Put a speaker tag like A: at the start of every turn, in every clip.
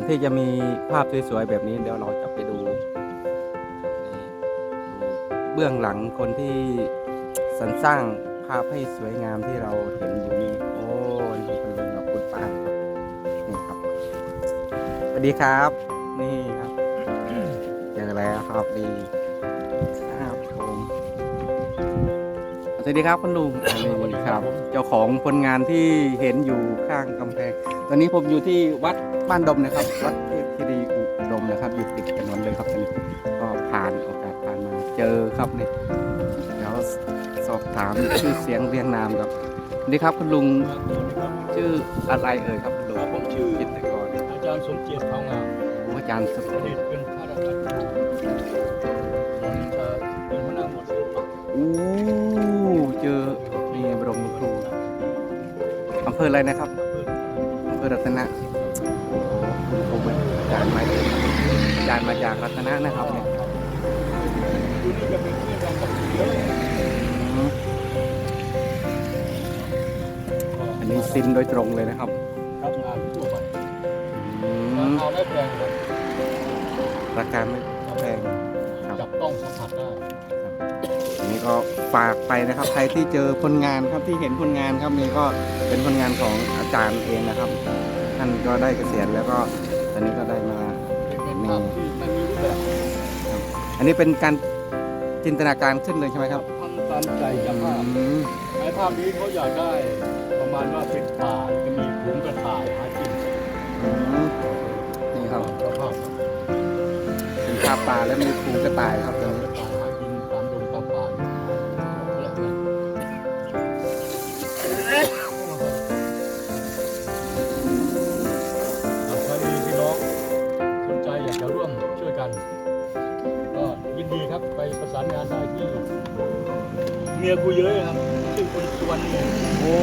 A: อนที่จะมีภาพสวยๆแบบนี้เดี๋ยวเราจะไปดูนี่ดูเบื้องหลังคนที่สรรสร้างภาพให้สวยงามที่เราเห็นอยู่นี่โอ้ยคุณลุงกับคุณป้าครับนี่ครับสวัสดีครับ นี่ครับเจอแล้วครับดีครับผมสวัสดีครับคุณลุงนี่ครับ เจ้าของผลงานที่เห็นอยู่ข้างกำแพง ตอนนี้ผมอยู่ที่วัด บ้านดมนะครับวัดเทพคีรีอุดมนะครับอยู่ติดถนนเลยครับตอนนี้ก็ผ่านโอกาสผ่านมาเจอครับนี่เดี๋ยวสอบถามชื่อเสียงเรียงนามครับสวัสดีครับคุณลุงชื่ออะไรเอ่ยครับคุณลุง
B: ครับผมชื่อ
A: จิตรกร
B: อาจารย์สมเกียรติทองงาม
A: โอ้อาจารย์สุด
B: อดีตเป็นข้าราชการตอนนี้จะเป็นหัวหน้าหมวดศิลปะ
A: อู้เจอนี่บรมครูอำเภออะไรนะครับอำเภอรัตนะโอ้โห คุณครูเป็นอาจารย์มาอาจารย์มาจากรัตนะนะครับเนี่ย
B: อยู่นี่จะเป็นที่รองกับเยอะ
A: อืมอันนี้ซินโดยตรงเลยนะครับ
B: รับงานทั่วไป
A: อื
B: งามนเอาได้แปลงครับ
A: ราคาไม่แพงครับ
B: จับต้องสัมผัสได้
A: อันนี้ก็ฝากไปนะครับ ใครที่เจอผลงานครับที่เห็นผลงานครับนี่ก็เป็นผลงานของอาจารย์เองนะครับ ท่านก็ได้เกษียณแล้วก็ตอนนี้ก็ได้มา
B: เป็นภาพที่ไม่มีรูปแบบ
A: อันนี้เป็นการจินตนาการขึ้นเลยใช่ไหมครับ
B: ทำตามใจจากภาพ
A: อืม
B: ไอ้ภาพนี้เขาอยากได้ประมาณว่าเป็นป่าจะมีฝูงกระต่ายหากิน
A: อืมนี่ครับ
B: เจ้าภาพ
A: เป็นภาพป่าและมีภูกระต่ายครับ
B: ปประสานงานได้ที่เมียกูเยอะครับชื่อคุณสุวรรณี
A: โอ้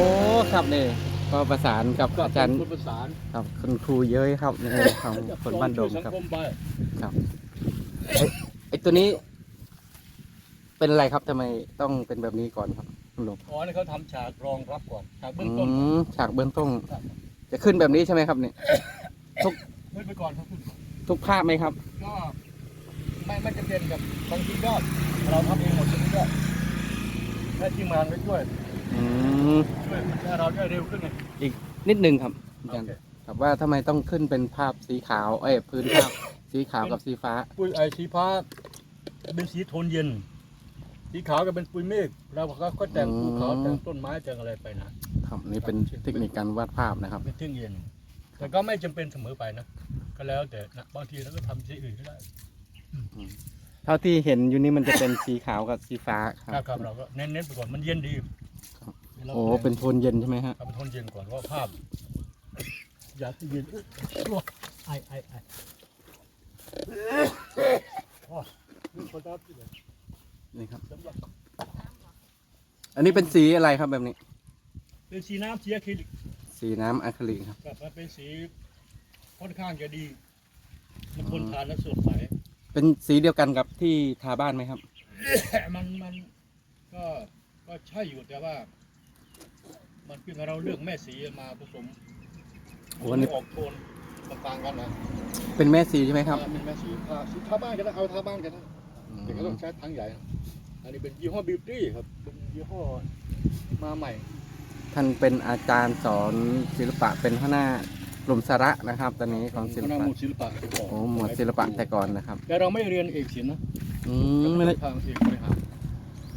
A: ครับนี่ก็ประสานกับ
B: ก็
A: อาจารย์
B: เป็นคนประสาน
A: ครับคุณครูเย้ยครับนี่ของคนบ้านดง
B: ช่วย
A: ค
B: สั
A: รับ
B: คมไป
A: ไอตัวนี้ เป็นอะไรครับทำไมต้องเป็นแบบนี้ก่อนครับคุณลุง
B: อ๋อนี่เขาทำฉากรองรับก่อนฉากเบื้องต้น
A: มฉากเบื้องต้น
B: ครับ
A: จะขึ้นแบบนี้ใช่ไหมครับเนี่ย
B: ขึ้นไปก่อนครับขึ้น
A: ทุกภาพไหมครับ
B: ก็ ไม่ไม่จำเป็นกับบางทีก็เราทำเองหมดใช่ไหมก็ให้ทีมงานไปช่วย
A: อืม
B: ช่วยให้เราได้เร็วขึ้นไง
A: นิดนึงครับอาจารย์
B: โอเค
A: ครับว่าทำไมต้องขึ้นเป็นภาพสีขาวเอ้ยพื้นภาพสีขาวกับสีฟ้า
B: ปุยไอสีฟ้าเป็นสีโทนเย็น สีขาวก็เป็นปุยเมฆเราก็ก็แต่งภูเขา
A: อืม
B: แต่งต้นไม้แต่งอะไรไปนะครับ
A: นี่เป็นเทคนิคการวาดภาพนะครับ
B: เป็นเที่ยงเย็น แต่ก็ไม่จำเป็นเสมอไปนะ ก็แล้วแต่นะบางทีเราก็ทำสีอื่นก็ได้
A: เท่าที่เห็นอยู่นี่มันจะเป็นสีขาวกับสีฟ้าค
B: ครั
A: รั
B: บบครับเราก็เน้นๆไปก่อนมันเย็นดี
A: ครับ
B: รา
A: โอ้เป็นโทนเย็นใช่ไหมฮะ
B: เอาเป็นโทนเย็นก่อนว่าภาพอยากให้เย็นอุ๊ยโอ้ไอไอไอโอ้นี่คนรับที่ไหน
A: นี่ครับ
B: สำหรับ
A: อันนี้เป็นสีอะไรครับแบบนี้
B: เป็นสีน้ำสีอะคริลิก
A: สีน้ำอะคริลิกครับ
B: ครับมันเป็นสีค่อนข้างจะดีมันทนทานและสดใส
A: เป็นสีเดียวกันกับที่ทาบ้านไหมครับ
B: มันมันก็ก็ใช่อยู่แต่ว่า มันเป็นเราเลือกแม่สีมาผสม
A: โอ้อันนี้
B: ออกโทนต่างๆกันนะ
A: เป็นแม่สีใช่ไหมครับ
B: อ่าเป็นแม่สีทาสีทาบ้านก็ได้เอาทาบ้านก็ได้
A: อืม
B: แต่ก็ต้องใช้ทั้งใหญ่นะอันนี้เป็นยี่ห้อบิวตี้ครับเป็นยี่ห้อมาใหม่
A: ท่านเป็นอาจารย์สอนศิลปะเป็นหัวหน้า กลุ่มสาระนะครับ ตอนนี้ของศิล
B: คณะ
A: ปะ
B: หมวดศิลปะไปก่อน
A: โอ้หมวดศิลปะแต่ก่อนนะครับ
B: แต่เราไม่เรียนเอกศิลป์นะ
A: อืมไม่ได้
B: ทางเอกบริหาร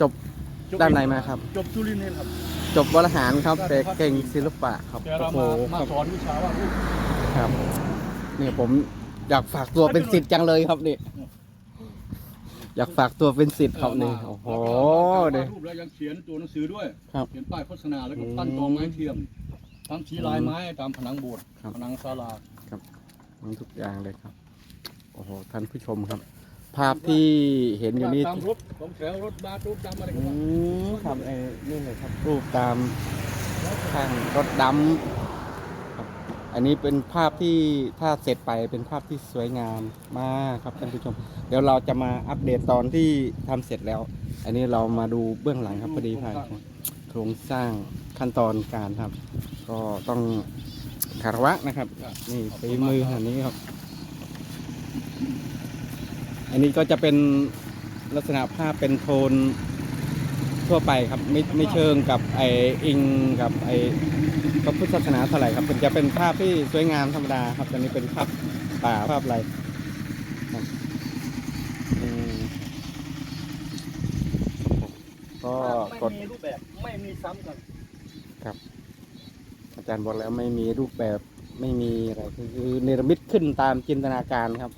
A: จบด้านไหนมาครับ
B: จบจุลินทร์เนี่ยครับ
A: จบบริหารครับแต่เก่งศิลปะครับ
B: แต่เรา
A: โอ้โห
B: มามา
A: ครับ
B: สอนวิชาว่าดรูป
A: ครับนี่ผมอยากฝากตัวเป็นศิษย์จังเลยครับนี่อยากฝากตัวเป็นศิษย์ครับนี่โอ้โห
B: เด็
A: เนี่ย
B: รูปแล้วยังเขียนตัวหนังสือด้วย
A: ครับ
B: เขียนป้ายโฆษณาแล้วก็
A: อืม
B: ปั้นกองไม้เทียม ทำสีลายไม้ตามผนังโบสถ์
A: ครับ
B: ผนังศาลา
A: มีทุกอย่างเลยครับ โอ้โห ท่านผู้ชมครับ ภาพที่เห็นอยู่นี่
B: ตามรถของแถวรถบัสรถดำอะไร
A: อื
B: ก็ว่า ม
A: ครับเออนี่เลยครับ รูปตามข้างรถดำครับ อันนี้เป็นภาพที่ถ้าเสร็จไปเป็นภาพที่สวยงามมากครับท่านผู้ชม เดี๋ยวเราจะมาอัปเดตตอนที่ทำเสร็จแล้ว อันนี้เรามาดูเบื้องหลังครับพอดีผ่านโครงสร้างขั้นตอนการครับ ก็ต้องคารวะนะครับ นี่ฝีมือขนาดนี้ครับ อันนี้ก็จะเป็นลักษณะภาพเป็นโทนทั่วไปครับ ไม่ไม่เชิงกับไออิงกับไอพระพุทธศาสนาเท่าไหร่ครับมันจะเป็นภาพที่สวยงามธรรมดาครับตอนนี้เป็นภาพป่าภาพอะไรครับอืมก็
B: ไม่
A: กด
B: มีรูปแบบไม่มีซ้ำกัน
A: อาจารย์บอกแล้วไม่มีรูปแบบไม่มีอะไรคือเนรมิตขึ้นตามจินตนาการครับ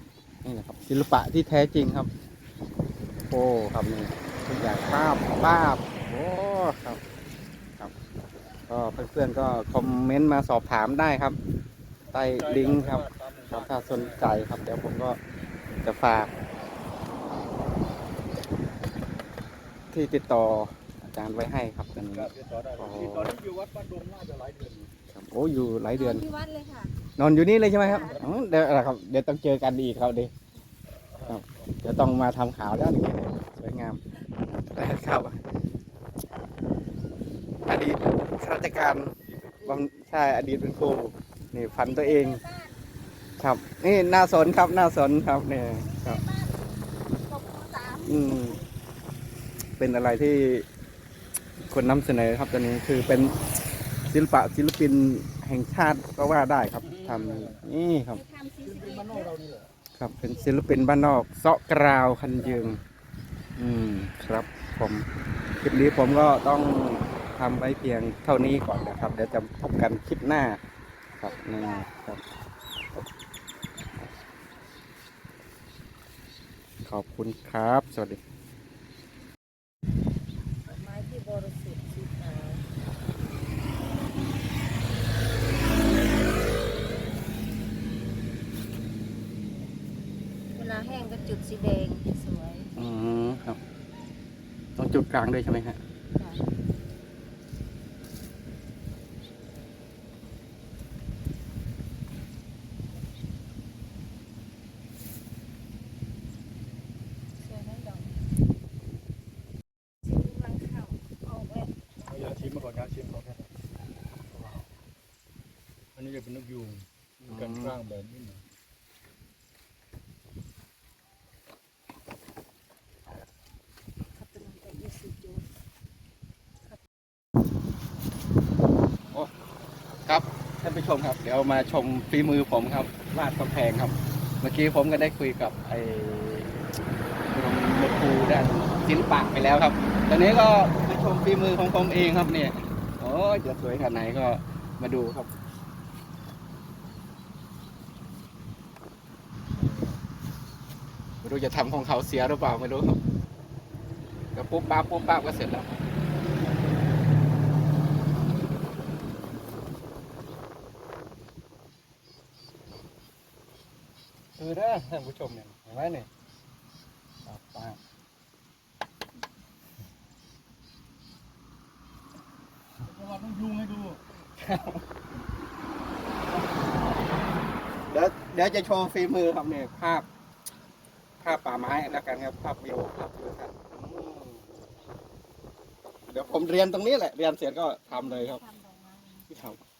A: นี่แหละครับ ศิลปะที่แท้จริงครับ โอ้ครับนี่ทุกอย่างภาพภาพโอ้ครับครับ ก็เพื่อนๆก็คอมเมนต์มาสอบถามได้ครับ ใต้ลิงก์ครับครับถ้าสนใจครับ เดี๋ยวผมก็จะฝาก ที่ติดต่อ จารย์ไว้ให้ครับตอนนี้
B: ครับติดต่อได้เลยที่ตอนนี้อยู่วัดบ้านดงน่าจะหลายเดือนอยู่
A: ครับโอ้อยู่หลายเดือน
C: ที่วัดเลยค่ะ
A: นอนอยู่นี่เลยใช่ไหมครับอ๋อเดี๋ยวครับ เดี๋ยวต้องเจอกันอีกครับเดี๋ยวครับเดี๋ยวต้องมาทำข่าวแล้วนี่สวยงามครับอดีตข้าราชการบำใช่อดีตเป็นครูนี่พันตัวเอง ครับนี่น่าสนครับน่าสนครับเนี่ยครับ
C: ขอบคุณสาม
A: อืมเป็นอะไรที่ ควรนำเสนอครับตอนนี้คือเป็นศิลปะศิลปินแห่งชาติก็ว่าได้ครับทำนี่ครับ ครับเป็นศิลปินบ้านนอกเซาะกราวคันยืงอืมครับผมคลิปนี้ผมก็ต้องทำไว้เพียงเท่านี้ก่อนนะครับ เดี๋ยวจะพบกันคลิปหน้าครับนี่ครับ ขอบคุณครับ สวัสดี
C: ไม้ที่บริสุทธิ์สีขาวเวลาแห้งก็จุดสีแดงสวย
A: อืมครับ ต้องจุดกลางด้วยใช่ไหมฮะ
C: ค่ะสวยนะดอกสีกำลังเข้าออกแล้ว
B: เอายาชิมมาก่อนยาชิมก่อนอันนี้จะเป็นนกยูงกันสร้างแบบนี้นะ
C: ขับตัวนั้นไปยี่สิบจุด
A: ครับท่านผู้ชมครับ เดี๋ยวมาชมฝีมือผมครับวาดกำแพงครับ เมื่อกี้ผมก็ได้คุยกับไอ้ครูด้านศิลปะไปแล้วครับ ตอนนี้ก็มาชมฝีมือของผมเองครับเนี่ยโอ้จะสวยขนาดไหนก็มาดูครับไม่รู้จะทำของเขาเสียหรือเปล่าไม่รู้ครับก็ปุ๊บปั๊บปุ๊บปั๊บก็เสร็จแล้ว คือเด้อท่านผู้ชมเนี่ยเห็นไหมเนี่ยปั๊บปั๊บ
B: ประวัตินกยูงให้ดู
A: เดี๋ยวเดี๋ยวจะโชว์ฝีมือครับเนี่ยภาพ ภาพป่าไม้แล้วกันครับภาพวิวภาพวิวทัศน์อืมเดี๋ยวผมเรียนตรงนี้แหละ เรียนเสร็จก็ทำเลยครับ
C: ทำดอกไม้
A: ที่ทำ